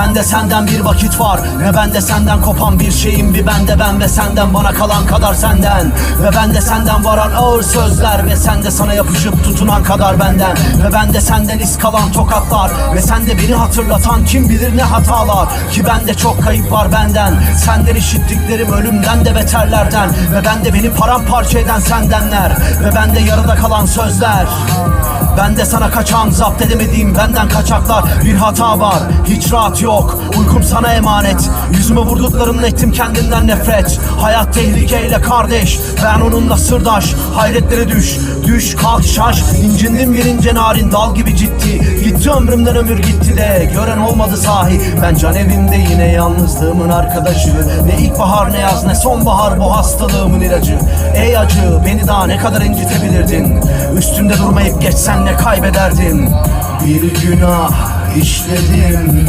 bende senden bir vakit var. Ne bende senden kopan bir şeyim Bir bende ben ve senden bana kalan kadar senden. Ve bende senden varan ağır sözler Ve sende sana yapışıp tutunan kadar benden. Ve bende senden iz kalan tokatlar Ve sende beni hatırlatan kim bilir ne hatalar. Ki bende çok kayıp var benden. Senden işittiklerim ölümden de beterlerden. Ve bende beni paramparça eden sendenler. Ve bende yarıda kalan sözler ben de sana kaçan zapt edemediğim benden kaçaklar. Bir hata var hiç rahat yok. Uykum sana emanet. Yüzüme vurduklarınla ettim kendinden nefret. Hayat tehlikeyle kardeş Ben onunla sırdaş. Hayretlere düş Düş kalk şaş. İncindim birince narin dal gibi ciddi Gitti ömrümden ömür gitti de Gören olmadı sahi. Ben can evimde yine yalnızlığımın arkadaşı. Ne ilkbahar ne yaz ne sonbahar Bu hastalığımın ilacı. Ey acı beni daha ne kadar incitebilirdin? Üstümde durmayıp geçsen ne kaybederdin? Bir günah işledim